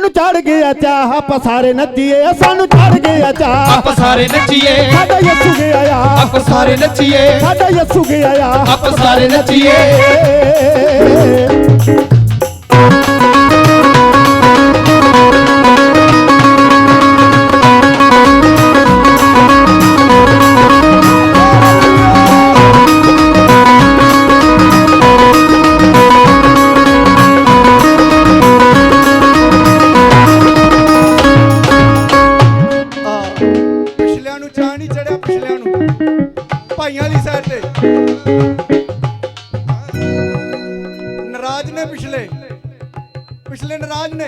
ਸਾਨੂੰ ਚੜ ਗਿਆ ਚਾਹ ਆਪਾਂ ਸਾਰੇ ਨੱਚੀਏ ਸਾਨੂੰ ਚੜ ਗਿਆ ਚਾਹ। ਆਪਾਂ ਸਾਰੇ ਨੱਚੀਏ। ਸਾਡਾ ਯਸੂ ਗਿਆ ਆ ਆਪਾਂ ਸਾਰੇ ਨੱਚੀਏ। ਸਾਡਾ ਯਸੂ ਗਿਆ ਆ ਆਪਾਂ ਸਾਰੇ ਨੱਚੀਏ। ਨਾਰਾਜ਼ ਨੇ ਪਿਛਲੇ। ਪਿਛਲੇ ਨਾਰਾਜ਼ ਨੇ।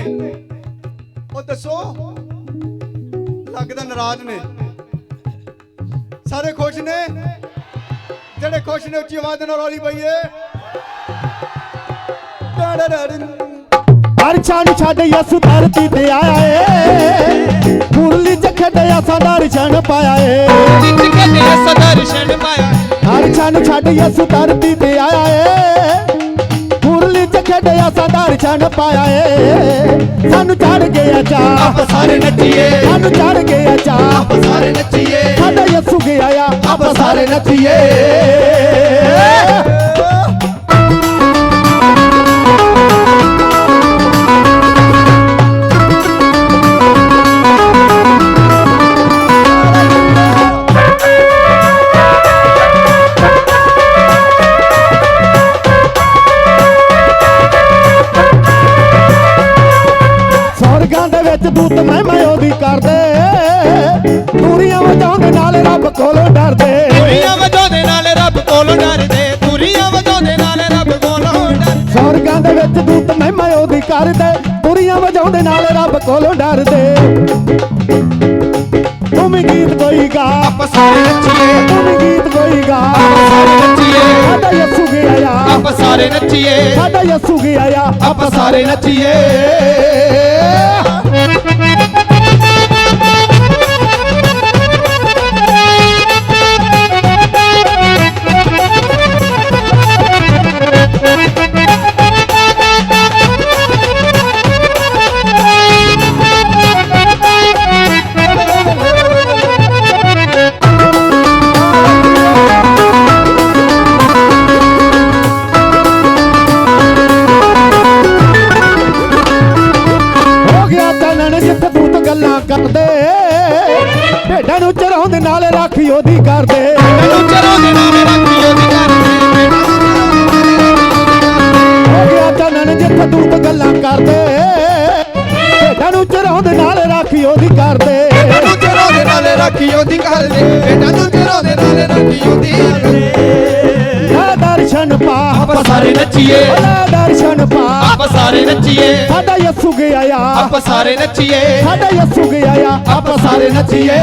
ਉਹ ਦੱਸੋ ਲੱਗਦਾ ਨਾਰਾਜ਼ ਨੇ। ਸਾਰੇ ਖੁਸ਼ ਨੇ? ਜਿਹੜੇ ਖੁਸ਼ ਨੇ ਉੱਚੀ ਆਵਾਜ਼ ਨਾਲ ਰੌਲੀ ਪਈਏ। ਅਰਸ਼ਾਂ ਨੂੰ ਛੱਡ ਯਸੂ ਧਰਤੀ ਤੇ ਆਇਆ ਏ। ਮੁਰਲੀ ਚ ਖੜਿਆ ਸਾਡਾ ਰਛਣ ਪਾਇਆ ਏ। ਜਿੱਤ ਕੇ ਤੇ ਸਦਰਸ਼ਨ ਪਾਇਆ ਨੂੰ ਛੱਡ ਯਸੂ ਧਰਤੀ ਤੇ ਆਇਆ ਏ। ਮੁਰਲੀ ਚ ਖੜਿਆ ਸਾਡਾ ਰਛਣ ਪਾਇਆ ਏ। ਸਾਨੂੰ ਚੜ ਗਿਆ ਚਾਹ। ਆਪਾਂ ਸਾਰੇ ਨੱਚੀਏ। ਸਾਨੂੰ ਚੜ ਗਿਆ ਚਾਹ। ਆਪਾਂ ਸਾਰੇ ਨੱਚੀਏ। ਸਾਡਾ ਯਸੂ ਗਿਆ ਆ। ਆਪਾਂ ਸਾਰੇ ਨੱਚੀਏ। ਸਵਰਗਾਂ ਦੇ ਵਿੱਚ ਦੂਤ ਮਹਿਮਾ ਉਹਦੀ ਕਰਦੇ। ਦੂਰੀਆਂ ਵਜਾਉਂਦੇ ਨਾਲ ਰੱਬ ਕੋਲੋਂ ਡਰਦੇ। ਤੁਰੀਆਂ ਵਜਾਉਂਦੇ ਨਾਲ ਰੱਬ ਕੋਲੋਂ ਡਰਦੇ ਤੁਰੀਆਂ ਵਜਾਉਂਦੇ ਨਾਲ ਰੱਬ ਕੋਲੋਂ ਡਰਦੇ। ਸਵਰਗਾਂ ਦੇ ਵਿੱਚ ਦੂਤ ਮਹਿਮਾ ਉਹਦੀ ਕਰਦੇ ਦੂਰੀਆਂ ਵਜਾਉਂਦੇ ਨਾਲ ਰੱਬ ਕੋਲੋਂ ਡਰਦੇ। ਤੂੰ ਵੀ ਗੀਤ ਕੋਈ ਗਾ। ਆਪਾਂ ਸਾਰੇ ਨੱਚੀਏ। ਤੂੰ ਵੀ ਗੀਤ ਕੋਈ ਗਾ। ਆਪਾਂ ਸਾਰੇ ਨੱਚੀਏ। ਸਾਡਾ ਯਸੂ ਗਿਆ ਆ ਆਪਾਂ ਸਾਰੇ ਨੱਚੀਏ। ਸਾਡਾ ਯਸੂ ਗਿਆ ਆ ਆਪਾਂ ਸਾਰੇ ਨੱਚੀਏ। ਭੇਡਾਂ ਨੂੰ ਚਰਾਉਂਦੇ ਨਾਲ ਰਾਖੀ ਉਹਦੀ ਕਰਦੇ। ਮੈਨੂੰ ਚਰਾਉਂਦੇ ਨਾਲ ਰੱਖੀ ਉਹਦੀ ਕਰਦੇ। ਹੋ ਗਿਆ ਚਾਨਣ ਜਿੱਥੇ ਦੂਤ ਗੱਲਾਂ ਕਰਦੇ। ਭੇਡਾਂ ਨੂੰ ਚਰਾਉਂਦੇ ਨਾਲ ਰਾਖੀ ਉਹਦੀ ਕਰਦੇ। ਮੈਨੂੰ ਚਰਾਉਂਦੇ ਨਾਲ ਰੱਖੀ ਉਹਦੀ ਗੱਲ ਦੇ ਬੇਟਾ ਨੂੰ ਚਰਾਉਂਦੇ ਨਾਲ ਰੱਖੀ ਉਹਦੀ ਲੈ ਦਰਸ਼ਨ ਪਾ ਸਾਰੇ ਨੱਚੀਏ। ਦਰਸ਼ਨ ਪਾ। ਆਪਾਂ ਸਾਰੇ ਨੱਚੀਏ। ਸਾਡਾ ਯਸੂ ਗਿਆ ਆ ਆਪਾਂ ਸਾਰੇ ਨੱਚੀਏ। ਸਾਡਾ ਯਸੂ ਗਿਆ ਆ ਆਪਾਂ ਸਾਰੇ ਨੱਚੀਏ।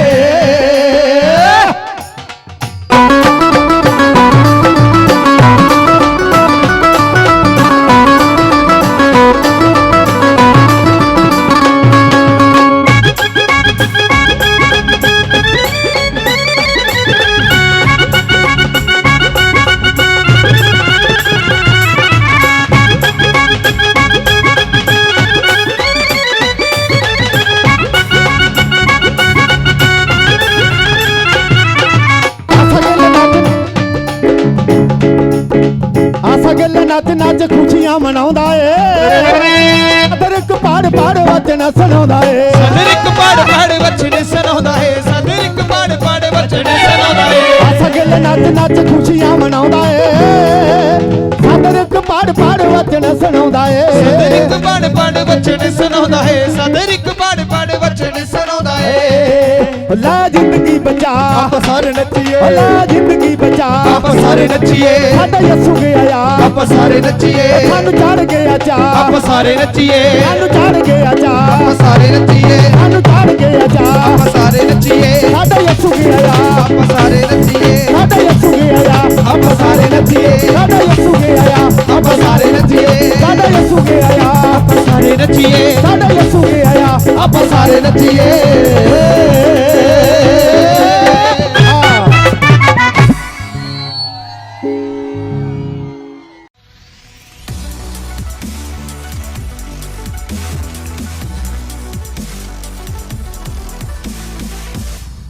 ਨੱਚ ਨੱਚ ਖੁਸ਼ੀਆਂ ਮਨਾਉਂਦਾ ਏ। ਅਦਰ ਇੱਕ ਪਾੜ ਪਾੜ ਵਚਨ ਸੁਣਾਉਂਦਾ ਏ। ਸਦਰ ਇੱਕ ਪੜ ਪੜ ਵਚਨ ਸੁਣਾਉਂਦਾ ਹੈ ਸਦਰ ਇੱਕ ਪੜ ਪੜ ਵਚਨ ਸੁਣਾਉਂਦਾ ਹੈ ਆਸਾ ਗੱਲ ਨੱਚ ਨੱਚ ਖੁਸ਼ੀਆਂ ਮਨਾਉਂਦਾ ਏ। ਅਦਰ ਇੱਕ ਪਾੜ ਪਾੜ ਵਚਨ ਸੁਣਾਉਂਦਾ ਏ। ਇੱਕ ਪੜ ਪੜ ਵਚਨ ਸੁਣਾਉਂਦਾ ਹੈ ਸਦਰ ਇੱਕ ਪੜ ਪੜ ਵਚਨ ਸੁਣਾਉਂਦਾ ਹੈ ਲੈ ਸਾਰੇ ਨੱਚੀਏ ਲੈ ਜ਼ਿੰਦਗੀ ਬਚਾ ਆਪਾਂ ਸਾਰੇ ਨੱਚੀਏ ਸਾਡਾ ਯਸੂ ਗਿਆ ਆ ਆਪਾਂ ਸਾਰੇ ਨੱਚੀਏ ਸਾਨੂੰ ਚੜ ਗਿਆ ਚਾ ਆਪਾਂ ਸਾਰੇ ਨੱਚੀਏ ਸਾਨੂੰ ਚੜ ਗਿਆ ਚਾ ਆਪਾਂ ਸਾਰੇ ਨੱਚੀਏ ਸਾਨੂੰ ਚੜ ਗਿਆ ਚਾ ਆਪਾਂ ਸਾਰੇ ਨੱਚੀਏ ਸਾਡਾ ਯਸੂ ਗਿਆ ਆ ਆਪਾਂ ਸਾਰੇ ਨੱਚੀਏ ਸਾਡਾ ਯਸੂ ਗਿਆ ਆ ਆਪਾਂ ਸਾਰੇ ਨੱਚੀਏ ਸਾਡਾ ਯਸੂ ਗਿਆ ਆ ਆਪਾਂ ਸਾਰੇ ਨੱਚੀਏ ਸਾਡਾ ਯਸੂ ਗਿਆ ਆ ਆਪਾਂ ਸਾਰੇ ਨੱਚੀਏ ਸਾਡਾ ਯਸੂ ਗਿਆ ਆ ਆਪਾਂ ਸਾਰੇ ਨੱਚੀਏ